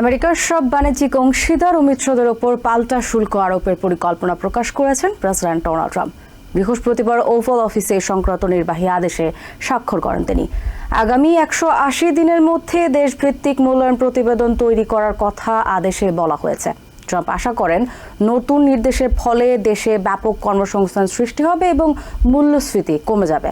আমেরিকার সব বাণিজ্যিক অংশীদার ও মিত্রদের ওপর পাল্টা শুল্ক আরোপের পরিকল্পনা প্রকাশ করেছেন প্রেসিডেন্ট ডোনাল্ড ট্রাম্প। বৃহস্পতিবার ওভাল অফিসে সংক্রান্ত নির্বাহী আদেশে স্বাক্ষর করেন তিনি। আগামী একশো আশি দিনের মধ্যে দেশভিত্তিক মূল্যায়ন প্রতিবেদন তৈরি করার কথা আদেশে বলা হয়েছে। ট্রাম্প আশা করেন, নতুন নির্দেশের ফলে দেশে ব্যাপক কর্মসংস্থান সৃষ্টি হবে এবং মূল্যস্ফীতি কমে যাবে।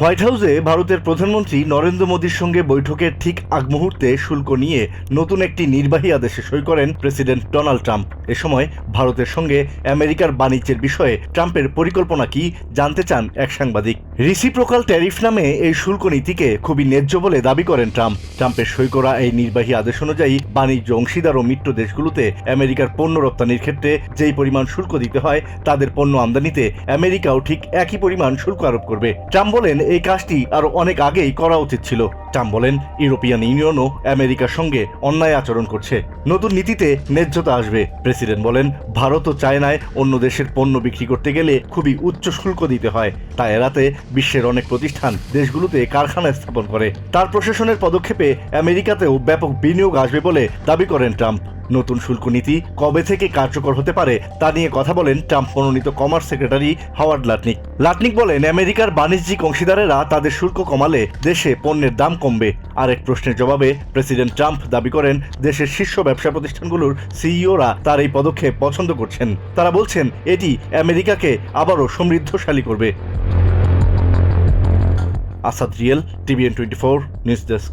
হোয়াইট হাউসে ভারতের প্রধানমন্ত্রী নরেন্দ্র মোদীর সঙ্গে বৈঠকের ঠিক আগ মুহূর্তে শুল্ক নিয়ে নতুন একটি নির্বাহী আদেশে সই করেন প্রেসিডেন্ট ডোনাল্ড ট্রাম্প। এ সময় ভারতের সঙ্গে আমেরিকার বাণিজ্যের বিষয়ে ট্রাম্পের পরিকল্পনা কি জানতে চান এক সাংবাদিক। রিসিপ্রোকাল ট্যারিফ নামে এই শুল্ক নীতিকে খুবই ন্যায্য বলে দাবি করেন ট্রাম্প। ট্রাম্পের সই করা এই নির্বাহী আদেশ অনুযায়ী বাণিজ্য অংশীদার ও মিত্র দেশগুলোতে আমেরিকার পণ্য রপ্তানির ক্ষেত্রে যেই পরিমাণ শুল্ক দিতে হয়, তাদের পণ্য আমদানিতে আমেরিকাও ঠিক একই পরিমাণ শুল্ক আরোপ করবে। ট্রাম্প বলেন এই কাজটি আরও অনেক আগেই করা উচিত ছিল। ট্রাম্প বলেন, ইউরোপিয়ান ইউনিয়নও আমেরিকার সঙ্গে অন্যায় আচরণ করছে। নতুন নীতিতে ন্যায্যতা আসবে। প্রেসিডেন্ট বলেন, ভারত ও চায়নায় অন্য দেশের পণ্য বিক্রি করতে গেলে খুবই উচ্চ শুল্ক দিতে হয়। তা এড়াতে বিশ্বের অনেক প্রতিষ্ঠান দেশগুলোতে কারখানা স্থাপন করে। তার প্রশাসনের পদক্ষেপে আমেরিকাতেও ব্যাপক বিনিয়োগ আসবে বলে দাবি করেন ট্রাম্প। নতুন শুল্ক নীতি কবে থেকে কার্যকর হতে পারে তা নিয়ে কথা বলেন ট্রাম্প মনোনীত commerce secretary Howard Lutnick. Lutnick বলেন, আমেরিকার বাণিজ্যিক অংশীদারেরা তাদের শুল্ক কমালে দেশে পণ্যের দাম কমবে। আরেক প্রশ্নের জবাবে প্রেসিডেন্ট ট্রাম্প দাবি করেন, দেশের শীর্ষ ব্যবসা প্রতিষ্ঠানগুলোর সিইওরা তার এই পদক্ষেপ পছন্দ করছেন। তারা বলছেন, এটি আমেরিকাকে আবারও সমৃদ্ধশালী করবে। Asad Real, TVN twenty four, news desk.